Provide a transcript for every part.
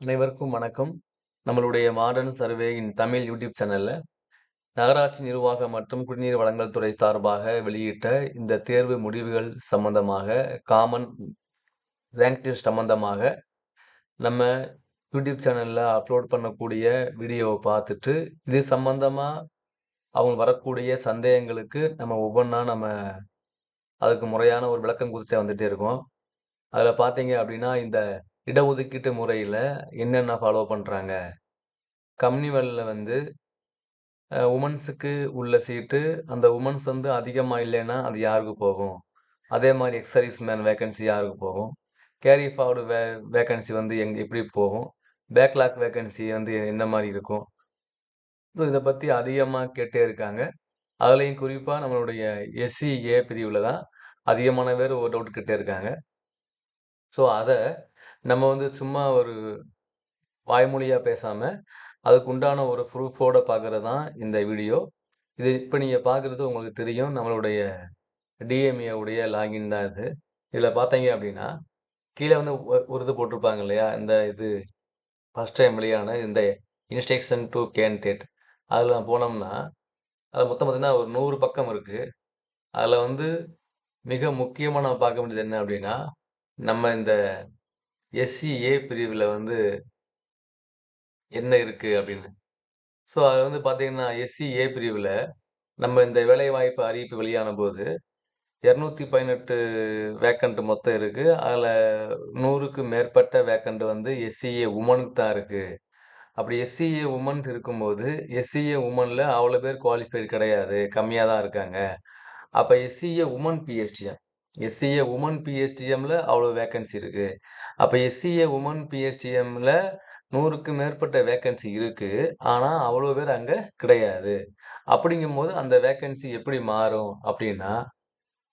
அனைவருக்கும் வணக்கம். நம்மளுடைய மாடர்ன் சர்வேயின் தமிழ் யூடியூப் சேனல்ல, நகராட்சி நிர்வாகம் மற்றும் குடிநீர் வழங்கல் துறை சார்பாக வெளியிட்ட இந்த தேர்வு முடிவுகள் சம்பந்தமாக, காமன் ரேங்க் லிஸ்ட் சம்பந்தமாக, நம்ம யூடியூப் சேனல்ல அப்லோட் பண்ணக்கூடிய வீடியோவை பார்த்துட்டு, இது சம்பந்தமாக அவங்க வரக்கூடிய சந்தேகங்களுக்கு நம்ம ஒவ்வொன்றா நம்ம அதுக்கு முறையான ஒரு விளக்கம் கொடுத்துட்டே வந்துகிட்டே இருக்கோம். அதில் பார்த்தீங்க அப்படின்னா, இந்த இடஒதுக்கீட்டு முறையில் என்னென்ன ஃபாலோ பண்ணுறாங்க கம்யூனிவல்ல வந்து உமன்ஸுக்கு உள்ள சீட்டு, அந்த உமன்ஸ் வந்து அதிகமாக இல்லைன்னா, அது யாருக்கு போகும்? அதே மாதிரி எக்ஸ் சர்வீஸ் மேன் வேக்கன்சி யாருக்கு போகும்? கேரி ஃபார்டு வே வேக்கன்சி வந்து எங் எப்படி போகும்? பேக்லாக் வேக்கன்சி வந்து என்ன மாதிரி இருக்கும்? ஸோ இதை பற்றி அதிகமாக கேட்டே இருக்காங்க. அதுலேயும் குறிப்பாக நம்மளுடைய எஸ்சி, ஏ பிரிவில் தான் அதிகமான பேர் ஒரு டவுட் கேட்டே இருக்காங்க. ஸோ அதை நம்ம வந்து சும்மா ஒரு வாய்மொழியாக பேசாமல் அதுக்கு உண்டான ஒரு ப்ரூஃபோடு பார்க்குறது தான் இந்த வீடியோ. இது இப்போ நீங்கள் பார்க்குறது உங்களுக்கு தெரியும். நம்மளுடைய டிஎம்ஏவுடைய லாகின் தான் இது. இதில் பார்த்தீங்க அப்படின்னா, கீழே வந்து உருது போட்டிருப்பாங்க இல்லையா? இந்த இது ஃபர்ஸ்ட் டைம் வெளியான இந்த இன்ஸ்ட்ரக்ஷன் டு கேண்டிடேட். அதுல போனோம்னா, அதில் மொத்தம் பார்த்தீங்கன்னா, ஒரு நூறு பக்கம் இருக்குது அதில் வந்து மிக முக்கியமாக நம்ம பார்க்க வேண்டியது என்ன அப்படின்னா, நம்ம இந்த எஸ்சி, ஏ வந்து என்ன இருக்குது அப்படின்னு. ஸோ அது வந்து பார்த்தீங்கன்னா, எஸ்சி, ஏ நம்ம இந்த வேலைவாய்ப்பு அறிவிப்பு வெளியான போது இரநூத்தி பதினெட்டு வேக்கண்ட் மொத்தம் இருக்குது அதில் நூறுக்கு மேற்பட்ட வேக்கண்ட் வந்து எஸ்சிஏ உமனுக்கு தான் இருக்குது அப்படி எஸ்சிஏ உமன்ஸ் இருக்கும்போது, எஸ்சிஏ உமனில் அவ்வளோ பேர் குவாலிஃபைட் கிடையாது. கம்மியாக தான் இருக்காங்க. அப்போ எஸ்சிஏ உமன் பிஹெச்டியா எஸ்சிஏ உமன் பிஎஸ்டிஎம்ல அவ்வளோ வேக்கன்சி இருக்கு. அப்போ எஸ்சிஏ உமன் பிஎஸ்டிஎம்ல 100க்கு மேற்பட்ட வேக்கன்சி இருக்கு. ஆனால் அவ்வளோ பேர் அங்கே கிடையாது. அப்படிங்கும்போது அந்த வேக்கன்சி எப்படி மாறும் அப்படின்னா,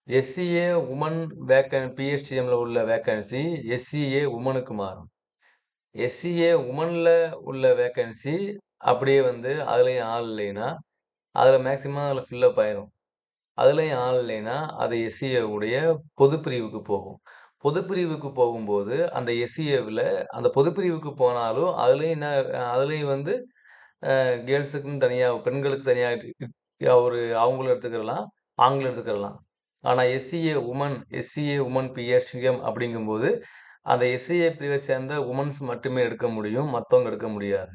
எஸ்சிஏ உமன் வேக்கன் பிஹெச்டிஎம்மில் உள்ள வேக்கன்சி எஸ்சிஏ உமனுக்கு மாறும். எஸ்சிஏ உமனில் உள்ள வேக்கன்சி அப்படியே வந்து அதுலேயும் ஆள் இல்லைன்னா, அதில் மேக்ஸிமம் அதில் ஃபில்லப் ஆயிரும். அதுலேயும் ஆள் இல்லைன்னா, அது எஸ்சிஏவுடைய உடைய போகும். பொதுப்பிரிவுக்கு போகும்போது, அந்த எஸ்சிஏவில் அந்த பொதுப்பிரிவுக்கு போனாலும், அதுலேயும் என்ன அதுலேயும் வந்து கேர்ள்ஸுக்குன்னு தனியாக பெண்களுக்கு தனியாக ஒரு அவங்களும் எடுத்துக்கிடலாம். ஆண்களும் எடுத்துக்கிடலாம். ஆனால் SCA women SCA women PSTM அப்படிங்கும்போது, அந்த எஸ்சிஏ பிரிவை சேர்ந்த உமன்ஸ் மட்டுமே எடுக்க முடியும். மற்றவங்க எடுக்க முடியாது.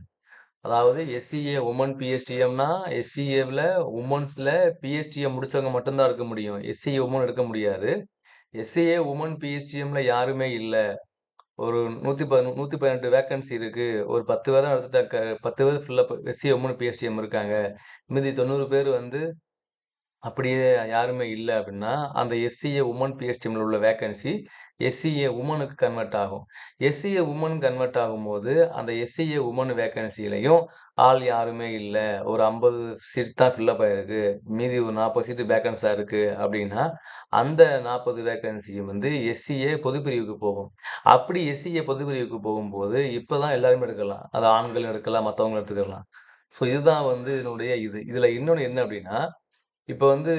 அதாவது எஸ்சிஏ உமன் பிஎஸ்டிஎம்னா, எஸ்சிஏவில் உமன்ஸில் பிஎஸ்டிஎம் முடித்தவங்க மட்டும்தான் இருக்க எடுக்க முடியும். எஸ்சிஏ உமன் எடுக்க முடியாது. எஸ்சிஏ உமன் பிஎஸ்டிஎம்ல யாருமே இல்லை ஒரு 110 118 வேக்கன்சி இருக்குது ஒரு 10 பேர் தான் எடுத்துட்டாக்க 10 பேர் ஃபுல்லாக அப் எஸ்சிஏ உமன் பிஎஸ்டிஎம் இருக்காங்க. மீதி 90 பேர் வந்து அப்படியே யாருமே இல்லை அப்படின்னா, அந்த எஸ்சிஏ உமன் பிஎஸ்டிஎம்ல உள்ள வேக்கன்சி எஸ்சிஏ உமனுக்கு கன்வெர்ட் ஆகும். எஸ்சிஏ உமன் கன்வெர்ட் ஆகும்போது, அந்த எஸ்சிஏ உமன் வேக்கன்சிலையும் ஆள் யாருமே இல்லை ஒரு 50 சீட் தான் ஃபில்லப் ஆயிருக்கு. மீதி ஒரு 40 சீட் வேக்கன்ஸா இருக்கு அப்படின்னா, அந்த 40 வேக்கன்சியும் வந்து எஸ்சிஏ பொதுப்பிரிவுக்கு போகும். அப்படி எஸ்சிஏ பொதுப்பிரிவுக்கு போகும்போது, இப்போ தான் எல்லாருமே எடுக்கலாம். அது ஆண்களும் எடுக்கலாம், மற்றவங்களும் எடுத்துக்கலாம் ஸோ இதுதான் வந்து இதனுடைய இது. இதில் இன்னொன்று என்ன அப்படின்னா, இப்போ வந்து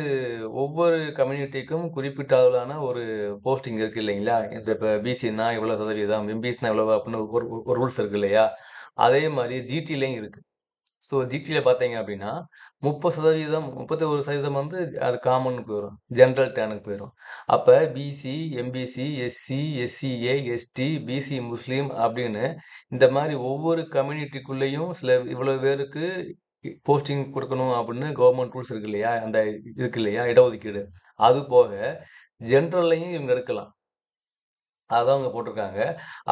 ஒவ்வொரு கம்யூனிட்டிக்கும் குறிப்பிட்ட அளவிலான ஒரு போஸ்டிங் இருக்கு இல்லைங்களா? இந்த இப்போ பிசின்னா இவ்வளோ சதவீதம், எம்பிசினா இவ்வளோ அப்படின்னு ஒரு ஒரு ரூல்ஸ் இருக்கு இல்லையா? அதே மாதிரி ஜிடிலையும் இருக்கு. ஸோ ஜிடியில் பார்த்தீங்க அப்படின்னா, 30% 31% வந்து அது காமனுக்கு போயிடும் ஜென்ரல் டேனுக்கு போயிடும் அப்போ BC, MBC, SC, SCA, ST, BC Muslim அப்படின்னு இந்த மாதிரி ஒவ்வொரு கம்யூனிட்டிக்குள்ளேயும் சில இவ்வளோ பேருக்கு போஸ்டிங் கொடுக்கணும் அப்படின்னு கவர்மெண்ட் ரூல்ஸ் இருக்கு இல்லையா? அந்த இருக்கு இல்லையா? இடஒதுக்கீடு. அது போக ஜென்ரல்லையும் இவங்க எடுக்கலாம். அதான் அவங்க போட்டிருக்காங்க.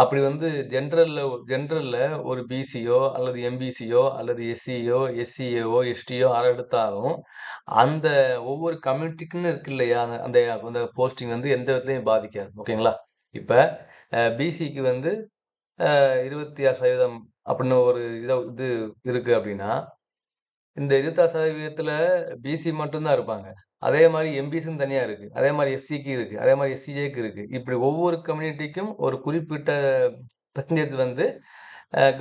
அப்படி வந்து ஜென்ரலில் ஜென்ரலில் ஒரு பிசியோ அல்லது எம்பிசியோ அல்லது எஸ்சியோ, எஸ்சிஏவோ, எஸ்டியோ ஆர எடுத்தாலும், அந்த ஒவ்வொரு கம்யூனிட்டிக்குன்னு இருக்கு இல்லையா? அந்த அந்த போஸ்டிங் வந்து எந்த விதத்துலையும் பாதிக்காது. ஓகேங்களா? இப்போ பிசிக்கு வந்து இருபத்தி ஆறு சதவீதம் அப்படின்னு ஒரு இதை இது இருக்கு அப்படின்னா, இந்த இருத்தாறு சதவீதத்தில் பிசி மட்டும்தான் இருப்பாங்க. அதே மாதிரி எம்பிசின்னு தனியாக இருக்குது அதே மாதிரி எஸ்சிக்கு இருக்குது அதே மாதிரி எஸ்சிஏக்கு இருக்குது இப்படி ஒவ்வொரு கம்யூனிட்டிக்கும் ஒரு குறிப்பிட்ட பெர்சன்டேஜ் வந்து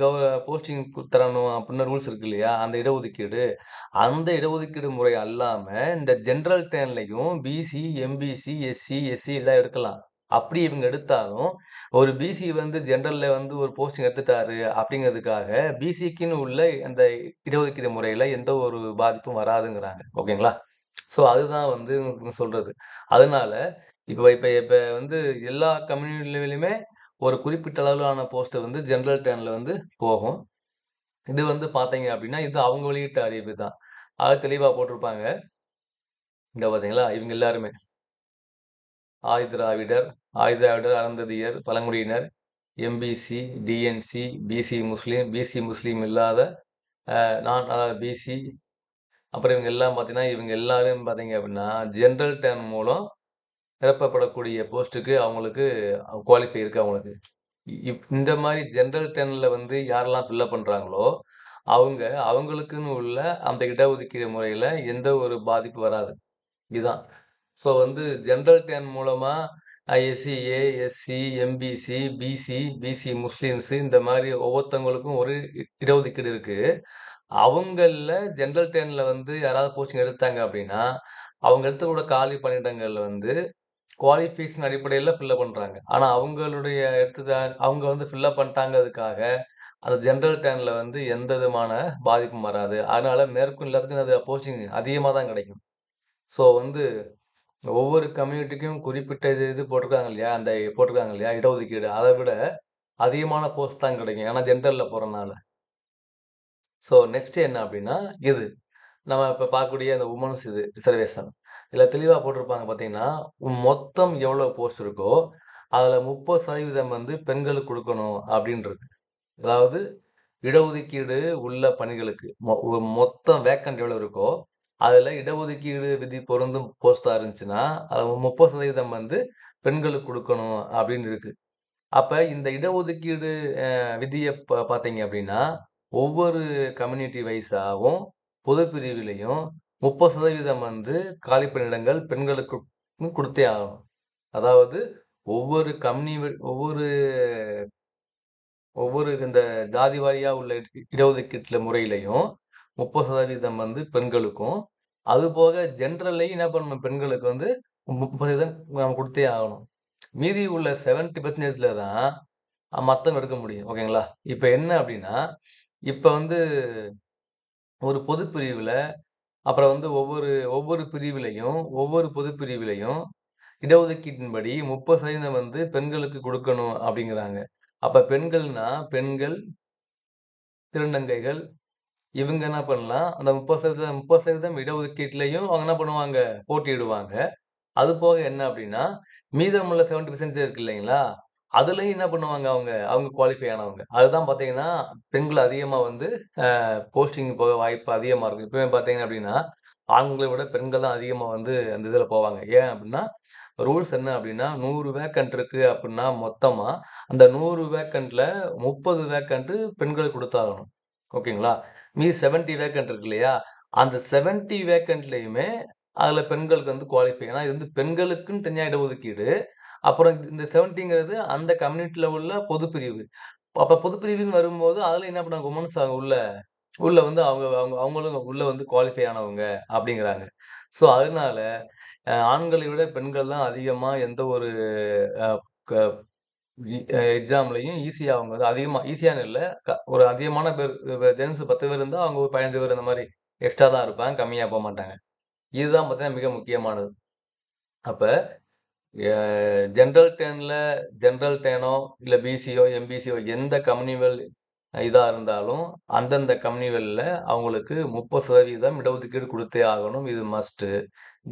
கவ போஸ்டிங் தரணும் அப்படின்னு ரூல்ஸ் இருக்கு இல்லையா? அந்த இடஒதுக்கீடு. அந்த இடஒதுக்கீடு முறை அல்லாமல் இந்த ஜென்ரல் டேன்லயும் பிசி, எம்பிசி, எஸ்சி, எஸ்சி எல்லாம் எடுக்கலாம். அப்படி இவங்க எடுத்தாலும், ஒரு பிசி வந்து ஜென்ரலில் வந்து ஒரு போஸ்டிங் எடுத்துட்டாரு அப்படிங்கிறதுக்காக, பிசிக்குன்னு உள்ள அந்த இடஒதுக்கீடு முறையில் எந்த ஒரு பாதிப்பும் வராதுங்கிறாங்க. ஓகேங்களா? ஸோ அதுதான் வந்து சொல்கிறது அதனால இப்போ இப்போ இப்போ வந்து எல்லா கம்யூனிட்டிலையுமே ஒரு குறிப்பிட்ட அளவிலான போஸ்ட் வந்து ஜென்ரல் டேனில் வந்து போகும். இது வந்து பார்த்தீங்க அப்படின்னா, இது அவங்க வெளியிட்ட அறிவிப்பு தான். அது தெளிவாக போட்டிருப்பாங்க. இந்த பார்த்தீங்களா? இவங்க எல்லாருமே. ஆதிதிராவிடர், ஆதிதிராவிடர், அறந்ததியர் பழங்குடியினர், MBC, DNC, BC Muslim, BC Muslim இல்லாத நான் அதாவது பிசி அப்புறம் இவங்க எல்லாம் பார்த்தீங்கன்னா, இவங்க எல்லாரும் பார்த்தீங்க அப்படின்னா, ஜென்ரல் டர்ன் மூலம் நிரப்பப்படக்கூடிய போஸ்ட்டுக்கு அவங்களுக்கு குவாலிஃபை இருக்குது அவங்களுக்கு. இப் இந்த மாதிரி ஜென்ரல் டர்ன்ல வந்து யாரெல்லாம் ஃபில்லப் பண்ணுறாங்களோ அவங்க அவங்களுக்குன்னு உள்ள அந்த இடஒதுக்கீடு முறையில் எந்த ஒரு பாதிப்பு வராது. இதுதான். ஸோ வந்து ஜென்ரல் டென் மூலமாக அ SCA, SC, MBC, BC, BC Muslims இந்த மாதிரி ஒவ்வொருத்தவங்களுக்கும் ஒரு இ இடஒதுக்கீடு இருக்குது அவங்களில் ஜென்ரல் டேனில் வந்து யாராவது போஸ்டிங் எடுத்தாங்க அப்படின்னா, அவங்க எடுத்துக்கூட காலி பணியிடங்களில் வந்து குவாலிஃபிகேஷன் அடிப்படையில் ஃபில்லப் பண்ணுறாங்க ஆனால் அவங்களுடைய எடுத்து அவங்க வந்து ஃபில்லப் பண்ணிட்டாங்கிறதுக்காக, அந்த ஜென்ரல் டேனில் வந்து எந்த விதமான பாதிப்பும் வராது. அதனால மேற்கும் எல்லாத்துக்கும் அது போஸ்டிங் அதிகமாக தான் கிடைக்கும். ஸோ வந்து ஒவ்வொரு கம்யூனிட்டிக்கும் குறிப்பிட்ட இது இது போட்டிருக்காங்க இல்லையா? அந்த போட்டிருக்காங்க இல்லையா? இடஒதுக்கீடு. அதை விட அதிகமான போஸ்ட் தான் கிடைக்கும். ஏன்னா ஜென்ரலில் போகிறனால ஸோ நெக்ஸ்ட் என்ன அப்படின்னா, இது. நம்ம இப்போ பார்க்கக்கூடிய அந்த உமன்ஸ் இது ரிசர்வேஷன். இதில் தெளிவாக போட்டிருப்பாங்க பார்த்தீங்கன்னா, மொத்தம் எவ்வளோ போஸ்ட் இருக்கோ, அதில் முப்பது சதவீதம் வந்து பெண்களுக்கு கொடுக்கணும் அப்படின்றது அதாவது இடஒதுக்கீடு உள்ள பணிகளுக்கு மொ மொத்தம் வேக்கன்ட் எவ்வளோ இருக்கோ, அதுல இடஒதுக்கீடு விதி பொருந்தும் போஸ்ட்டா இருந்துச்சுன்னா, அது முப்பது சதவீதம் வந்து பெண்களுக்கு கொடுக்கணும் அப்படின்னு இருக்கு. அப்ப இந்த இடஒதுக்கீடு விதியை ப பார்த்தீங்க அப்படின்னா, ஒவ்வொரு கம்யூனிட்டி வைஸாகவும் பொது பிரிவிலையும் முப்பது சதவீதம் வந்து காலி பணியிடங்கள் பெண்களுக்கு கொடுத்தே ஆகணும். அதாவது ஒவ்வொரு கம்யூனி ஒவ்வொரு ஒவ்வொரு இந்த ஜாதி வாரியா உள்ள இடஒதுக்கீட்டுல முறையிலையும் முப்பது சதவீதம் வந்து பெண்களுக்கும், அதுபோக ஜென்ரல்லையும் என்ன பண்ணணும் பெண்களுக்கு வந்து 30% நம்ம கொடுத்தே ஆகணும். மீதி உள்ள செவன்டி பர்சன்டேஜில் தான் மற்றவங்க எடுக்க முடியும். ஓகேங்களா? இப்போ என்ன அப்படின்னா, இப்போ வந்து ஒரு பொது பிரிவில் அப்புறம் வந்து ஒவ்வொரு ஒவ்வொரு பிரிவிலையும் ஒவ்வொரு பொது பிரிவிலையும் இடஒதுக்கீட்டின்படி 30% வந்து பெண்களுக்கு கொடுக்கணும் அப்படிங்கிறாங்க. அப்போ பெண்கள்னா, பெண்கள், திருநங்கைகள் இவங்க என்ன பண்ணலாம், அந்த முப்பது சதவீதம் முப்பது சதவீதம் இடஒதுக்கீட்டுலையும் அவங்க என்ன பண்ணுவாங்க, போட்டியிடுவாங்க. அது போக என்ன அப்படின்னா, மீதமுள்ள 70% இருக்கு இல்லைங்களா? அதுலேயும் என்ன பண்ணுவாங்க அவங்க, அவங்க குவாலிஃபை ஆனவங்க. அதுதான் பார்த்தீங்கன்னா, பெண்கள் அதிகமாக வந்து போஸ்டிங் போக வாய்ப்பு அதிகமாக இருக்கும். இப்போவே பார்த்தீங்க அப்படின்னா, ஆண்களை விட பெண்கள் தான் அதிகமாக வந்து அந்த இதில் போவாங்க. ஏன் அப்படின்னா, ரூல்ஸ் என்ன அப்படின்னா, நூறு வேக்கண்ட் இருக்கு அப்படின்னா மொத்தமாக அந்த நூறு வேக்கண்ட்டில் முப்பது வேக்கண்ட்டு பெண்களுக்கு கொடுத்தாகணும் ஓகேங்களா? மீ செவன்ட்டி வேக்கண்ட் இருக்கு இல்லையா? அந்த செவன்ட்டி வேக்கண்ட்லையுமே அதில் பெண்களுக்கு வந்து குவாலிஃபை. ஏன்னா இது வந்து பெண்களுக்குன்னு தனியாக இடஒதுக்கீடு. அப்புறம் இந்த 70ங்கிறது அந்த கம்யூனிட்டியில் உள்ள பொதுப்பிரிவு அப்போ பொதுப்பிரிவுன்னு பொது பிரிவுன்னு வரும்போது, அதில் என்ன பண்ணாங்க உமன்ஸ் உள்ள உள்ள வந்து அவங்க அவங்க அவங்களும் உள்ள வந்து குவாலிஃபை ஆனவங்க அப்படிங்கிறாங்க. ஸோ அதனால ஆண்களை விட பெண்கள் தான் அதிகமாக எந்த ஒரு க எக்ஸாம்லையும் ஈஸியாக அவங்க வந்து அதிகமாக ஈஸியான்னு இல்லை க ஒரு அதிகமான பேர் ஜென்ஸ் பத்து பேர் இருந்தால் அவங்க ஒரு 15 பேர் இந்த மாதிரி எக்ஸ்ட்ரா தான் இருப்பாங்க. கம்மியாக போக மாட்டாங்க இதுதான் பார்த்தீங்கன்னா மிக முக்கியமானது. அப்போ ஜென்ரல் டேனில் ஜென்ரல் டேனோ இல்லை பிசியோ, எம்பிசியோ எந்த கம்யூனிவல் இதாக இருந்தாலும், அந்தந்த கம்யூனிவல்ல அவங்களுக்கு 30% இடஒதுக்கீடு கொடுத்தே ஆகணும். இது மஸ்ட்டு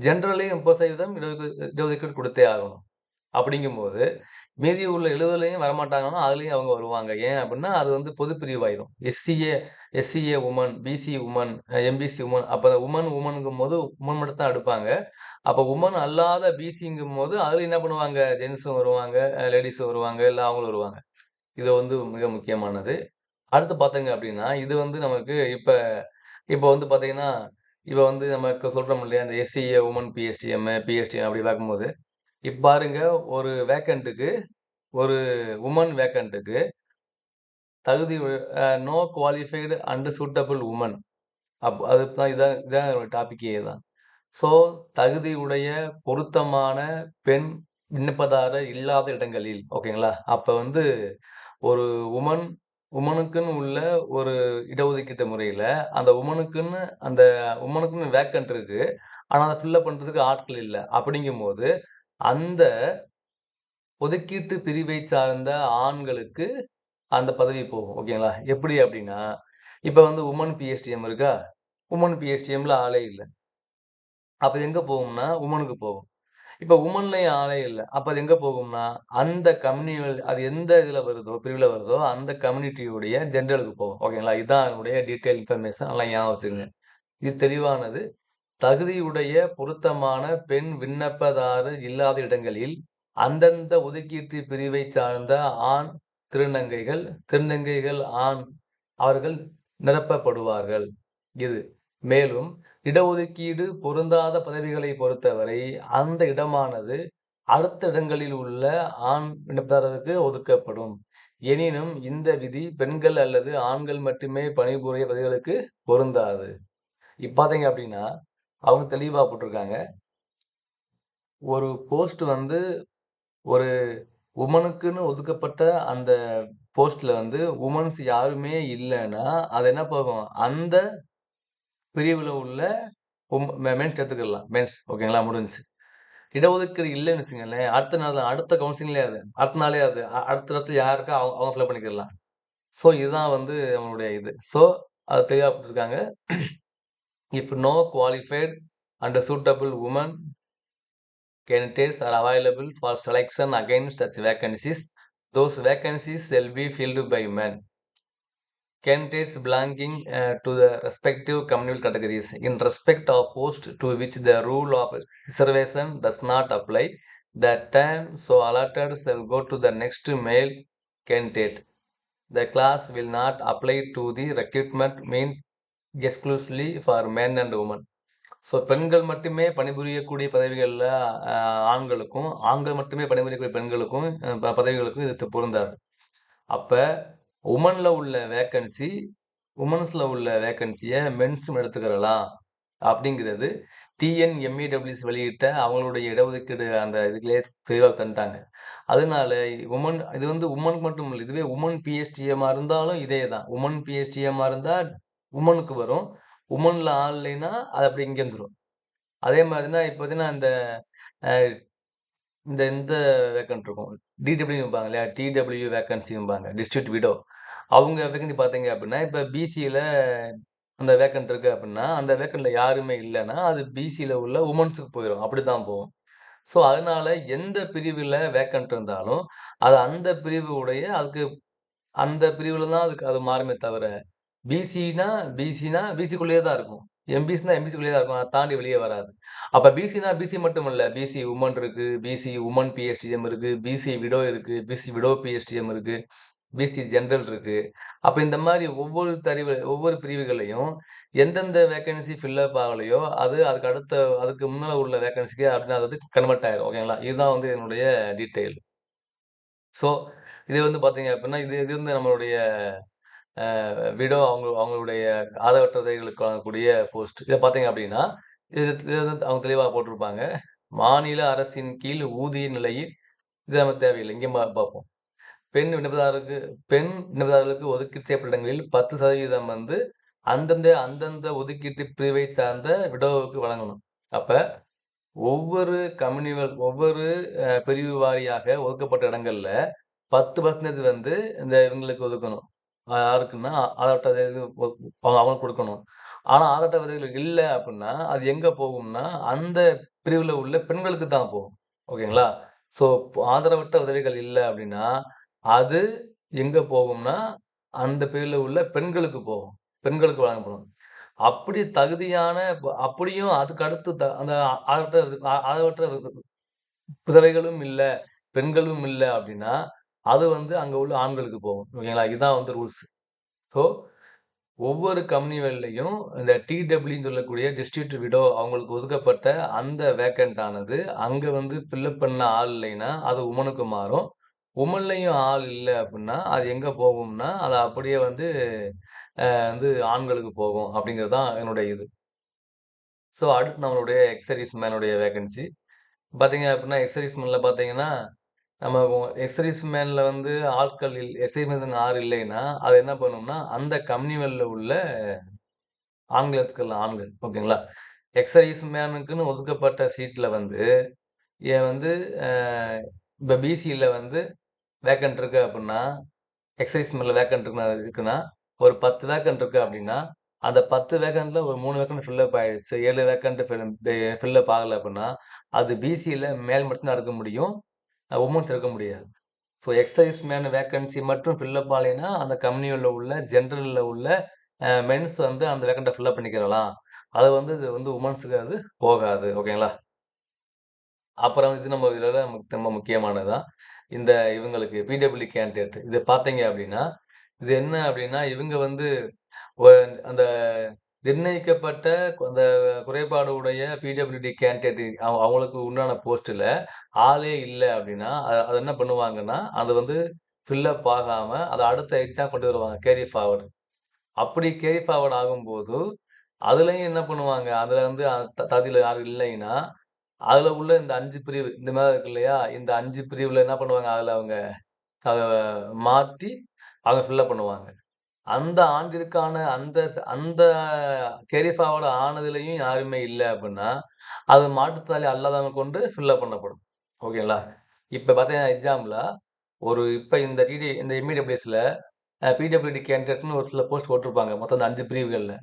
ஜென்ரலையும் முப்பது சதவீதம் இட இடஒதுக்கீடு கொடுத்தே ஆகணும். அப்படிங்கும்போது, மீதி உள்ள 70லயும் வரமாட்டாங்கன்னா, அதுலேயும் அவங்க வருவாங்க. ஏன் அப்படின்னா, அது வந்து பொது பிரிவாயிரும். SCA SCA women BC women MBC women அப்போ உமன் உமனுங்கும் போது உமன் மட்டும் தான் எடுப்பாங்க. அப்போ உமன் அல்லாத பிசிங்கும் போது அதில் என்ன பண்ணுவாங்க, ஜென்ட்ஸும் வருவாங்க, லேடிஸும் வருவாங்க, இல்லை அவங்களும் வருவாங்க. இது வந்து மிக முக்கியமானது. அடுத்து பார்த்தீங்க அப்படின்னா, இது வந்து நமக்கு இப்போ இப்போ வந்து பார்த்தீங்கன்னா, இப்போ வந்து நமக்கு சொல்கிறோம் இல்லையா, இந்த எஸ்சிஏ உமன் பிஎஸ்டிஎம், பிஎஸ்டிஎம் அப்படி பார்க்கும்போது, இப்பாருங்க ஒரு வேக்கண்ட்டுக்கு ஒரு உமன் வேக்கண்ட்டுக்கு தகுதி no qualified and suitable women அப் அதுதான் இதான் இதான் டாபிக்கே தான். ஸோ தகுதியுடைய பொருத்தமான பெண் விண்ணப்பதாரர் இல்லாத இடங்களில் ஓகேங்களா? அப்ப வந்து ஒரு உமன் உமனுக்குன்னு உள்ள ஒரு இடஒதுக்கீட்டு முறையில, அந்த உமனுக்குன்னு அந்த உமனுக்குன்னு வேக்கன்ட் இருக்கு. ஆனா, அதை ஃபில்லப் பண்ணுறதுக்கு பண்றதுக்கு ஆட்கள் இல்ல. அப்படிங்கும்போது, அந்த ஒதுக்கீட்டு பிரிவை சார்ந்த ஆண்களுக்கு அந்த பதவி போகும். ஓகேங்களா? எப்படி அப்படின்னா, இப்போ வந்து உமன் பிஎஸ்டிஎம் இருக்கா? உமன் பிஎஸ்டிஎம்ல ஆளே இல்லை அப்போ எங்கே போகும்னா, உமனுக்கு போகும். இப்போ உமன்லையும் ஆளே இல்லை அப்போ அது எங்கே போகும்னா, அந்த கம்யூனியல் அது எந்த இதில் வருதோ, பிரிவில் வருதோ, அந்த கம்யூனிட்டியுடைய ஜென்ரலுக்கு போகும். ஓகேங்களா? இதான் என்னுடைய டீட்டெயில் இன்ஃபர்மேஷன். நல்லா ஞாபகம் வச்சுக்கங்க. இது தெளிவானது. தகுதியுடைய பொருத்தமான பெண் விண்ணப்பதாரர் இல்லாத இடங்களில், அந்தந்த ஒதுக்கீட்டு பிரிவை சார்ந்த ஆண் திருநங்கைகள் திருநங்கைகள் ஆண் அவர்கள் நிரப்பப்படுவார்கள். இது. மேலும் இடஒதுக்கீடு பொருந்தாத பதவிகளை பொறுத்தவரை, அந்த இடமானது அடுத்த இடங்களில் உள்ள ஆண் விண்ணப்பதாரருக்கு ஒதுக்கப்படும். எனினும் இந்த விதி பெண்கள் அல்லது ஆண்கள் மட்டுமே பணிபுரிய பதவிகளுக்கு பொருந்தாது. இப்போ பார்த்தீங்க அப்படின்னா, அவங்க தெளிவாக போட்டிருக்காங்க. ஒரு போஸ்ட் வந்து ஒரு உமனுக்குன்னு ஒதுக்கப்பட்ட அந்த போஸ்ட்ல வந்து உமன்ஸ் யாருமே இல்லைன்னா அது என்ன போகும்? அந்த பிரிவில் உள்ள உம் மென்ஸ் எடுத்துக்கலாம். மென்ஸ் ஓகேங்களா? முடிஞ்சு இடஒதுக்கீடு இல்லைன்னு வச்சுங்களேன் அடுத்த நாள் தான் அடுத்த கவுன்சிலிங்லேயே அது. அடுத்த நாளே அது. அடுத்த இடத்துல யாருக்கோ அவங்க அவங்க ஃபில் அப் பண்ணிக்கிடலாம். ஸோ இதுதான் வந்து அவங்களுடைய இது. ஸோ அது தெளிவாக கொடுத்துருக்காங்க If no qualified and suitable women candidates are available for selection against such vacancies, those vacancies shall be filled by men. Candidates belonging uh, to the respective communal categories in respect of post to which the rule of reservation does not apply, the time so allotted shall go to the next male candidate. The class will not apply to the recruitment meant. Exclusively for men and women so பெண்கள் மட்டுமே பணிபுரியக்கூடிய பதவிகளில் ஆண்களுக்கும், ஆண்கள் மட்டுமே பணிபுரியக்கூடிய பெண்களுக்கும் ப பதவிகளுக்கும் இது பொருந்தாது. அப்போ உமனில் உள்ள வேக்கன்சி உமன்ஸில் உள்ள வேக்கன்சியை மென்ஸும் எடுத்துக்கிறலாம் அப்படிங்கிறது டிஎன்எம்இடபிள்யூஸ் வெளியிட்ட அவங்களுடைய இடஒதுக்கீடு அந்த இதுலயே தெளிவாக தந்துட்டாங்க. அதனால உமன் இது வந்து உமனுக்கு மட்டும் இல்லை இதுவே உமன் பிஎஸ்டிஎம்மா இருந்தாலும் இதே தான். உமன் பிஎஸ்டிஎம்மா இருந்தால் உமனுக்கு வரும். உமன்ல ஆள் இல்லைன்னா, அது அப்படி இங்கே வந்துடும் அதே மாரி தான் இப்ப பார்த்தீங்கன்னா, இந்த இந்த இந்த வேக்கன்ட் இருக்கும். டிடபிள்யூம்பாங்க இல்லையா? டிடபிள்யூ வேக்கன்சிம்பாங்க. District widow. அவங்க வேக்கன்சி பார்த்தீங்க அப்படின்னா, இப்போ பிசியில் அந்த வேக்கன்ட் இருக்குது அப்படின்னா, அந்த வேக்கண்ட்டில் யாருமே இல்லைன்னா அது பிசியில் உள்ள உமன்ஸுக்கு போயிடும் அப்படி தான் போகும். ஸோ அதனால எந்த பிரிவில் வேக்கன்ட் இருந்தாலும், அது அந்த பிரிவு உடைய அதுக்கு அந்த பிரிவில் தான் அதுக்கு அது மாறுமே தவிர, பிசினா பிசினா பிசிக்குள்ளேயே தான் இருக்கும். எம்பிசினா எம்பிசிக்குள்ளேயே தான் இருக்கும். அதை தாண்டி வெளியே வராது. அப்போ பிசினா பிசி மட்டும் இல்லை பிசி உமன் இருக்கு, பிசி உமன் பிஎஸ்டிஎம் இருக்கு, பிசி விடோ இருக்கு, பிசி விடோ பிஎஸ்டிஎம் இருக்கு, பிசி ஜென்ரல் இருக்கு. அப்போ இந்த மாதிரி ஒவ்வொரு தறிவு ஒவ்வொரு பிரிவுகளையும் எந்தெந்த வேக்கன்சி ஃபில்லப் ஆகலையோ, அது அதுக்கு அடுத்த அதுக்கு முன்னால் உள்ள வேக்கன்சிக்கு அப்படின்னா அது கன்வெர்ட் ஆயிரும். ஓகேங்களா? இதுதான் வந்து என்னுடைய டீட்டெயில். ஸோ இது வந்து பார்த்தீங்க அப்படின்னா, இது இது வந்து நம்மளுடைய விடோ அவங்க அவங்களுடைய ஆதரவற்றதைகளுக்கு வழங்கக்கூடிய போஸ்ட். இதை பார்த்தீங்க அப்படின்னா, இது இது வந்து அவங்க தெளிவாக போட்டிருப்பாங்க. மாநில அரசின் கீழ் ஊதிய நிலையில் இது நமக்கு தேவையில்லை. இங்கே பார்ப்போம். பெண் விண்ணப்பதாரருக்கு பெண் விண்ணப்பதாரர்களுக்கு ஒதுக்கீடு செய்யப்பட்ட இடங்களில் 10% வந்து அந்தந்த அந்தந்த ஒதுக்கீட்டு பிரிவை சார்ந்த விடோவுக்கு வழங்கணும். அப்போ ஒவ்வொரு கம்யூனிவல் ஒவ்வொரு பிரிவு வாரியாக ஒதுக்கப்பட்ட இடங்கள்ல 10% வந்து இந்த இவங்களுக்கு ஒதுக்கணும். யாருக்குன்னா ஆதரவற்ற இது அவங்க அவங்களுக்கு கொடுக்கணும் ஆனா ஆதரவற்ற விதவைகள் இல்லை அப்படின்னா, அது எங்க போகும்னா, அந்த பிரிவுல உள்ள பெண்களுக்கு தான் போகும். ஓகேங்களா? ஸோ ஆதரவற்ற உதவிகள் இல்லை அப்படின்னா, அது எங்க போகும்னா, அந்த பிரிவில் உள்ள பெண்களுக்கு போகும். பெண்களுக்கு வழங்கப்படும். அப்படி தகுதியான அப்படியும் அதுக்கு அடுத்து த அந்த ஆதரவற்ற ஆதரவற்ற புதவைகளும் இல்லை பெண்களும் இல்லை அப்படின்னா, அது வந்து அங்கே உள்ள ஆண்களுக்கு போகும். ஓகேங்களா? இதுதான் வந்து ரூல்ஸ். ஸோ ஒவ்வொரு கம்பெனிகள்லையும் இந்த டிடபிள்யூன்னு சொல்லக்கூடிய டிஸ்ட்ரிக்ட் விடோ அவங்களுக்கு ஒதுக்கப்பட்ட அந்த வேக்கண்டானது ஆனது, வந்து ஃபில்லப் பண்ண ஆள் இல்லைன்னா, அது உமனுக்கு மாறும். உமன்லையும் ஆள் இல்லை அப்படின்னா, அது எங்கே போகும்னா, அது அப்படியே வந்து வந்து ஆண்களுக்கு போகும். அப்படிங்கிறது தான் என்னுடைய இது. ஸோ அடுத்து நம்மளுடைய எக்ஸ் மேனுடைய வேக்கன்சி. பார்த்தீங்க அப்படின்னா, எக்ஸர்சைஸ் மேன்ல பார்த்தீங்கன்னா, நம்ம எஸ்ரிஸ் மேனில் வந்து ஆட்கள் இல் எக்ஸர்சைஸ் மேன் இல்லைன்னா, அது என்ன பண்ணும்னா, அந்த கம்யூனிவெல்ல உள்ள ஆண்கள ஆண்கள். ஓகேங்களா? எக்ஸர்சைஸ் மேனுக்குன்னு ஒதுக்கப்பட்ட சீட்டில் வந்து, ஏன் வந்து இப்போ பிசியில் வந்து வேக்கன்ட் இருக்கு அப்படின்னா எக்ஸைஸ் மேனில் வேக்கன்ட் இருக்குன்னு இருக்குன்னா, ஒரு 10 வேக்கன்ட் இருக்கு அப்படின்னா அந்த பத்து வேக்கண்ட்டில் ஒரு மூணு வேக்கன்ட் ஃபில்லப் ஆகிடுச்சு ஏழு 7 வேக்கன்ட் ஃபில் பே ஆகலை அப் அது பிசியில் மேல் மட்டும் தான் முடியும். உமன்ஸ் இருக்க முடியாது. ஸோ எக்ஸர்சைஸ் மேன் வேக்கன்சி மட்டும் ஃபில்லப் ஆகலைன்னா, அந்த கம்பெனியில் உள்ள ஜென்ரலில் உள்ள மென்ஸ் வந்து அந்த வேக்கன்ட்ட ஃபில்லப் பண்ணிக்கிறலாம். அது வந்து இது வந்து உமன்ஸுக்கு அது போகாது. ஓகேங்களா? அப்புறம் இது நம்ம இதில் ரொம்ப முக்கியமானதுதான் இந்த இவங்களுக்கு பிடபிள்யூ கேண்டிடேட். இது பார்த்தீங்க அப்படின்னா இது என்ன அப்படின்னா இவங்க வந்து அந்த நிர்ணயிக்கப்பட்ட அந்த குறைபாடு உடைய பிடபிள்யூடி கேண்டிடேட் அவங்களுக்கு உண்டான போஸ்ட்டில் ஆளே இல்லை அப்படின்னா அது என்ன பண்ணுவாங்கன்னா, அது வந்து ஃபில்லப் ஆகாமல் அதை அடுத்த எக்ஸாம் கொண்டு வருவாங்க. கேரி ஃபார்வர்டு அப்படி கேரி ஃபார்வர்டு ஆகும்போது, அதுலேயும் என்ன பண்ணுவாங்க, அதில் வந்து த யாரும் இல்லைன்னா, அதில் உள்ள இந்த அஞ்சு பிரிவு இந்த மாதிரி இருக்கு இல்லையா? இந்த அஞ்சு பிரிவில் என்ன பண்ணுவாங்க, அதில் அவங்க மாற்றி அவங்க ஃபில்லப் பண்ணுவாங்க. அந்த ஆண்டிற்கான அந்த அந்த கெரிஃபாவோட ஆனதுலையும் யாருமே இல்லை அப்படின்னா அது மாற்றுத்திறனாளி அல்லாதவங்க கொண்டு ஃபில்லப் பண்ணப்படும். ஓகேங்களா? இப்ப பார்த்தீங்கன்னா எக்ஸாம்பிளா, ஒரு இப்ப இந்த டிடி இந்த எம்இடபிள்யூஎஸ்ல பிடபிள்யூடி கேண்டிடேட்னு ஒரு சில போஸ்ட் போட்டிருப்பாங்க. மொத்தம் அந்த 5 பிரிவுகள்ல.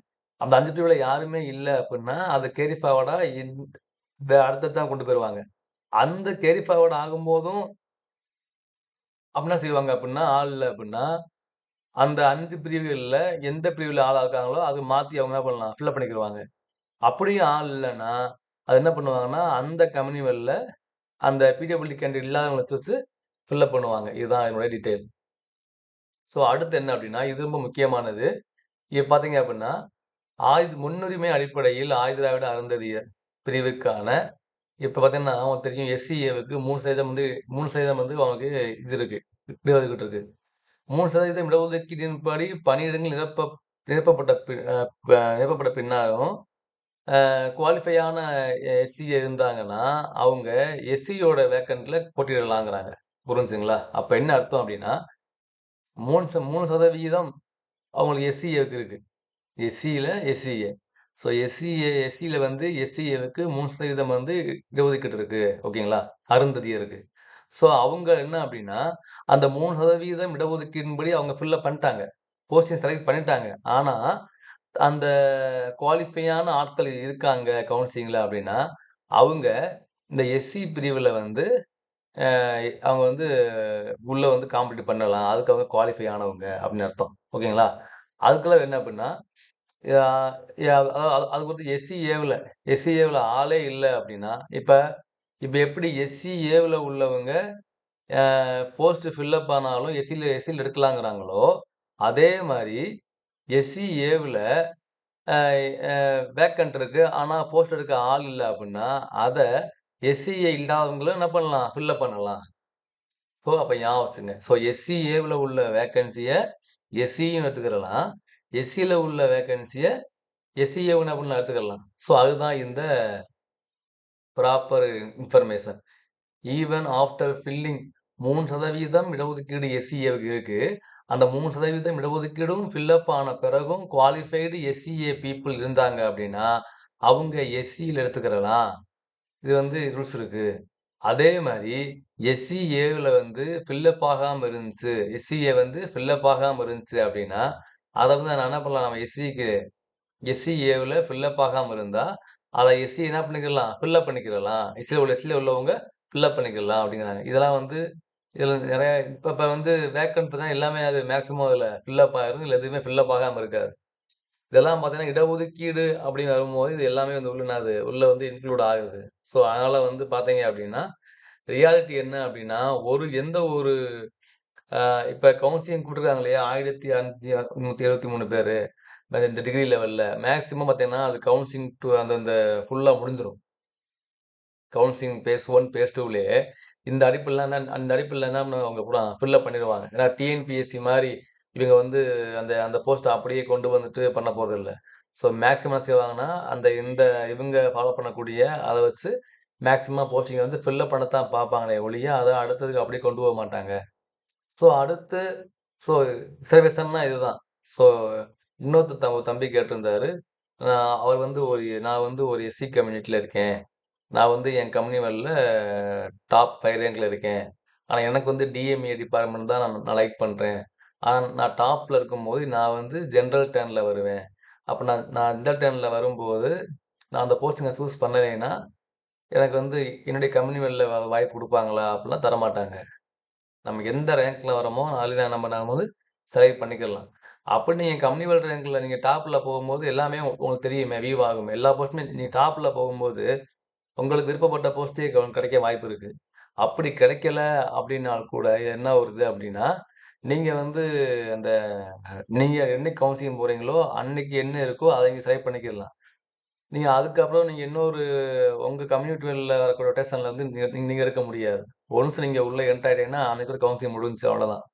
அந்த அஞ்சு பிரிவுல யாருமே இல்லை அப்படின்னா அது கேரி இந்த அடுத்தது தான் கொண்டு போயிடுவாங்க அந்த கேரி ஆகும்போதும் அப்படின்னா செய்வாங்க அப்படின்னா ஆள் இல்ல அப்படின்னா அந்த அஞ்சு பிரிவுகளில் எந்த பிரிவில் ஆளாக இருக்காங்களோ, அது மாற்றி அவங்க என்ன பண்ணலாம், ஃபில்அப் பண்ணிக்கிடுவாங்க அப்படியும் ஆள் இல்லைன்னா அது என்ன பண்ணுவாங்கன்னா, அந்த கம்யூனிவல்ல அந்த பிடபிள்யூ கேண்டிடேட் இல்லாதவங்களை வச்சு ஃபில்அப் பண்ணுவாங்க. இதுதான் என்னுடைய டீட்டெயில். ஸோ அடுத்து என்ன அப்படின்னா இது ரொம்ப முக்கியமானது. இப்போ பார்த்தீங்க அப்படின்னா ஆயுத முன்னுரிமை அடிப்படையில் ஆயுதராவிட அருந்ததியர் பிரிவுக்கான இப்போ பார்த்தீங்கன்னா, உங்களுக்கு தெரியும் எஸ்சிஏவுக்கு மூணு சதவீதம் வந்து மூணு சதவீதம் வந்து அவங்களுக்கு இது இருக்குது இருக்குது இருக்கு. 3% இடஒதுக்கீட்டின்படி பணியிடங்கள் நிரப்ப நிரப்பப்பட்ட பி நிரப்பப்பட்ட பின்னாலும், குவாலிஃபையான எஸ்சி இருந்தாங்கன்னா, அவங்க எஸ்சியோட வேக்கண்ட்ல போட்டியிடலாங்கிறாங்க. புரிஞ்சுங்களா? அப்ப என்ன அர்த்தம் அப்டின்னா, 3 ச 3% அவங்களுக்கு எஸ்சிஏவுக்கு இருக்கு. எஸ்சியில் எஸ்சிஏ. ஸோ எஸ்சிஏ எஸ்சில வந்து எஸ்சிஏவுக்கு மூணு சதவீதம் வந்து இடஒதுக்கீடு இருக்கு. ஓகேங்களா? அருந்ததியருக்கு. ஸோ அவங்க என்ன அப்படின்னா அந்த மூணு சதவீதம் இடஒதுக்கீடின்படி அவங்க ஃபில்லப் பண்ணிட்டாங்க போஸ்டிங் செலக்ட் பண்ணிட்டாங்க. ஆனால் அந்த குவாலிஃபையான ஆட்கள் இருக்காங்க கவுன்சிலிங்கில் அப்படின்னா அவங்க இந்த எஸ்சி பிரிவில் வந்து அவங்க வந்து உள்ளே வந்து காம்பீட் பண்ணலாம். அதுக்கு அவங்க குவாலிஃபை ஆனவங்க அப்படின்னு அர்த்தம். ஓகேங்களா? அதுக்கெல்லாம் என்ன அப்படின்னா அது வந்து எஸ்சி ஏவில் எஸ்சி ஏவில் ஆளே இல்லை அப்படின்னா இப்போ இப்போ எப்படி எஸ்சி ஏவில் உள்ளவங்க போஸ்ட்டு ஃபில்லப் ஆனாலும் எஸ்சியில் எஸ்சியில் எடுக்கலாங்கிறாங்களோ, அதே மாதிரி எஸ்சி ஏவில் வேக்கண்ட் இருக்குது ஆனால் போஸ்ட் எடுக்க ஆள் இல்லை அப்படின்னா அதை எஸ்சிஏ இல்லாதவங்களும் என்ன பண்ணலாம், ஃபில்லப் பண்ணலாம். ஸோ அப்போ ஞாபகம் வச்சுங்க. ஸோ எஸ்சிஏவுல உள்ள வேக்கன்சியை எஸ்சியும் எடுத்துக்கிடலாம். எஸ்சியில் உள்ள வேக்கன்சியை எஸ்சிஏ என்ன அப்படின்னு எடுத்துக்கலாம் ஸோ அதுதான் இந்த proper information. Even after filling மூணு சதவீதம் இடஒதுக்கீடு எஸ்சிஏவுக்கு இருக்கு. அந்த மூணு சதவீதம் இடஒதுக்கீடும் ஃபில்லப் ஆன பிறகும் குவாலிஃபைடு எஸ்சிஏ பீப்புள் இருந்தாங்க அப்படின்னா அவங்க எஸ்சியில் எடுத்துக்கிறலாம் இது வந்து ரூல்ஸ் இருக்கு. அதே மாதிரி எஸ்சிஏவில் வந்து ஃபில்லப் ஆகாமல் இருந்துச்சு. எஸ்சிஏ வந்து ஃபில்லப் ஆகாமல் இருந்துச்சு அப்படின்னா அதை வந்து நான் என்ன பண்ணலாம், நம்ம எஸ்சிக்கு எஸ்சிஏவில் ஃபில்லப் ஆகாமல் இருந்தால் அதை எஸ்சி என்ன பண்ணிக்கலாம் ஃபில்லப் பண்ணிக்கிறலாம் எஸ்சியில் உள்ள எஸ்சியில் உள்ளவங்க ஃபில்லப் பண்ணிக்கலாம் அப்படிங்கிறாங்க இதெல்லாம் வந்து இதில் நிறையா இப்போ இப்போ வந்து வேக்கன்ட் தான் எல்லாமே அது மேக்ஸிமம் அதில் ஃபில்லப் ஆகிரும் இல்லை எதுவுமே ஃபில்லப் ஆகாமல் இருக்காது. இதெல்லாம் பார்த்தீங்கன்னா, இடஒதுக்கீடு அப்படின்னு வரும்போது, இது எல்லாமே வந்து உள்ள அது உள்ளே வந்து இன்க்ளூட் ஆகுது. ஸோ அதனால் வந்து பார்த்தீங்க அப்படின்னா ரியாலிட்டி என்ன அப்படின்னா ஒரு எந்த ஒரு இப்போ கவுன்சிலிங் குடுத்துருக்காங்க இல்லையா? 1573 பேரு. இந்த டிகிரி லெவலில் மேக்ஸிமம் பார்த்தீங்கன்னா, அது கவுன்சிலிங் டூ அந்த அந்த ஃபுல்லாக முடிஞ்சிடும் கவுன்சிலிங் பேஸ் ஒன் பேஸ் 2லயே இந்த அடிப்பு என்ன அந்த அடிப்பு இல்லைன்னா அவங்க கூட ஃபில்லப் பண்ணிடுவாங்க ஏன்னா டிஎன்பிஎஸ்சி மாதிரி இவங்க வந்து அந்த அந்த போஸ்ட்டை அப்படியே கொண்டு வந்துட்டு பண்ண போறதில்ல. ஸோ மேக்ஸிமம் என்ன செய்வாங்கன்னா, அந்த இந்த இவங்க ஃபாலோ பண்ணக்கூடிய அதை வச்சு மேக்ஸிமம் போஸ்டிங்கை வந்து ஃபில்லப் பண்ண தான் பார்ப்பாங்களே ஒழிய, அதை அடுத்ததுக்கு அப்படியே கொண்டு போக மாட்டாங்க. ஸோ அடுத்து ஸோ ரிசர்வேஷன்னா இதுதான். ஸோ இன்னொருத்தர் தம்பி கேட்டிருந்தாரு. நான் அவர் வந்து ஒரு நான் வந்து ஒரு எஸ்சி கம்யூனிட்டியில் இருக்கேன். நான் வந்து என் கம்பெனி வேலைல டாப் ஃபைவ் ரேங்கில் இருக்கேன். ஆனால் எனக்கு வந்து டிஎம்இ டிபார்ட்மெண்ட் தான் நான் நான் லைக் பண்ணுறேன் ஆனால் நான் டாப்பில் இருக்கும்போது நான் வந்து ஜென்ரல் டேனில் வருவேன். அப்போ நான் நான் இந்த டேனில் வரும்போது, நான் அந்த போஸ்டிங்கை சூஸ் பண்ணலைன்னா, எனக்கு வந்து என்னுடைய கம்பெனி வேலைல வாய்ப்பு கொடுப்பாங்களா அப்படிலாம் தரமாட்டாங்க. நம்ம எந்த ரேங்க்கில் வரோமோ, அதுல நம்ம நான் வந்து செலக்ட் பண்ணிக்கலாம். அப்படி நீங்கள் கம்பெனி வேல் ரேங்க்ல நீங்கள் டாப்பில் போகும்போது எல்லாமே உங்களுக்கு தெரியுமே, வியூ ஆகும் எல்லா போஸ்ட்டுமே நீங்கள் டாப்பில் போகும்போது, உங்களுக்கு விருப்பப்பட்ட போஸ்ட்டே கிடைக்க வாய்ப்பு இருக்கு. அப்படி கிடைக்கல அப்படின்னால் கூட என்ன வருது அப்படின்னா, நீங்க வந்து அந்த நீங்க என்னைக்கு கவுன்சிலிங் போறீங்களோ, அன்னைக்கு என்ன இருக்கோ அதை நீங்க செலக்ட் பண்ணிக்கிடலாம். நீங்க அதுக்கப்புறம் நீங்க இன்னொரு உங்க கம்யூனிட்டியில் வரக்கூடிய ரொட்டேஷன்ல வந்து நீங்க இருக்க முடியாது. ஒன்ஸ் நீங்க உள்ள என்டர் ஆயிட்டீங்கன்னா, ஒரு கவுன்சிலிங் முடிஞ்சு அவ்வளோதான்.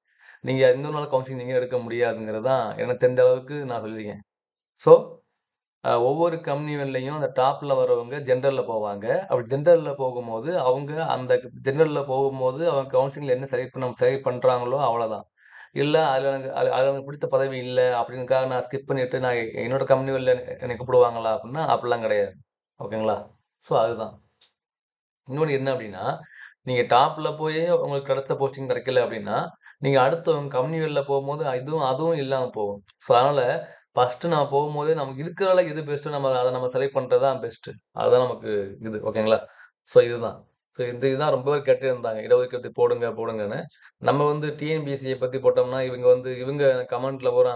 நீங்கள் இன்னொரு நாள் கவுன்சிலிங் நீங்கள் எடுக்க முடியாதுங்கிறது தான் எனக்கு தெரிஞ்ச அளவுக்கு நான் சொல்லியிருக்கேன். ஸோ ஒவ்வொரு கம்பெனிகள்லையும் அந்த டாப்பில் வரவங்க ஜென்ரலில் போவாங்க. அப்படி ஜென்ரலில் போகும்போது, அவங்க அந்த ஜென்ரலில் போகும்போது அவங்க கவுன்சிலிங்ல என்ன செலக்ட் பண்ண செலக்ட் பண்ணுறாங்களோ அவ்வளோதான். இல்லை அதில் எனக்கு அது எனக்கு பிடித்த பதவி இல்லை அப்படின்னுக்காக நான் ஸ்கிப் பண்ணிட்டு நான் என்னோட கம்பெனி என்னை கூப்பிடுவாங்களா? அப்படின்னா அப்படிலாம் கிடையாது. ஓகேங்களா? ஸோ அதுதான். இன்னொன்று என்ன அப்படின்னா, நீங்கள் டாப்பில் போய் உங்களுக்கு கிடைச்ச போஸ்டிங் கிடைக்கல அப்படின்னா, நீங்கள் அடுத்தவங்க கம்பெனிகளில் கம்பெனி போகும்போது இதுவும் அதுவும் இல்லாமல் போகும். ஸோ அதனால் ஃபஸ்ட்டு நான் போகும்போதே நமக்கு இருக்கிறதுல எது பெஸ்ட்டு நம்ம அதை நம்ம செலக்ட் பண்ணுறது தான் பெஸ்ட்டு. அதுதான் நமக்கு இது. ஓகேங்களா? ஸோ இதுதான். ஸோ இந்த இதுதான் ரொம்ப பேர் கேட்டிருந்தாங்க இடஒதுக்கீடு போடுங்க, போடுங்கன்னு. நம்ம வந்து டிஎன்பிஎஸ்சியை பற்றி போட்டோம்னா, இவங்க வந்து இவங்க கமெண்ட்ல பூரா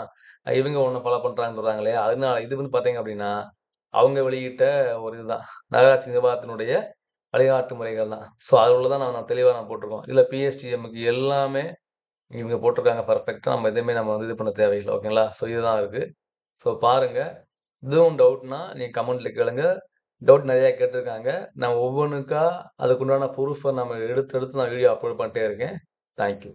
இவங்க ஒன்று ஃபாலோ பண்றாங்கன்னு சொல்றாங்களே, அதனால இது வந்து பார்த்தீங்க அப்படின்னா, அவங்க வெளியிட்ட ஒரு இதுதான். நகராட்சி நிர்வாகத்தினுடைய வழிகாட்டு முறைகள் தான். ஸோ அதில் தான் நான் தெளிவாக நான் போட்டிருக்கோம். இதுல பிஎஸ்டிஎம்முக்கு எல்லாமே இவங்க போட்டிருக்காங்க பர்ஃபெக்டாக நம்ம எதுவுமே நம்ம வந்து இது பண்ண தேவையில்லை ஓகேங்களா? ஸோ இதுதான் இருக்குது ஸோ பாருங்க. இதுவும் டவுட்னா நீங்க கமெண்ட்ல கேளுங்க. டவுட் நிறையா கேட்டிருக்காங்க. நான் ஒவ்வொன்றுக்கா அதுக்குண்டான ப்ரூஃபை நம்ம எடுத்து எடுத்து நான் வீடியோ அப்லோட் பண்ணிட்டே இருக்கேன். Thank you.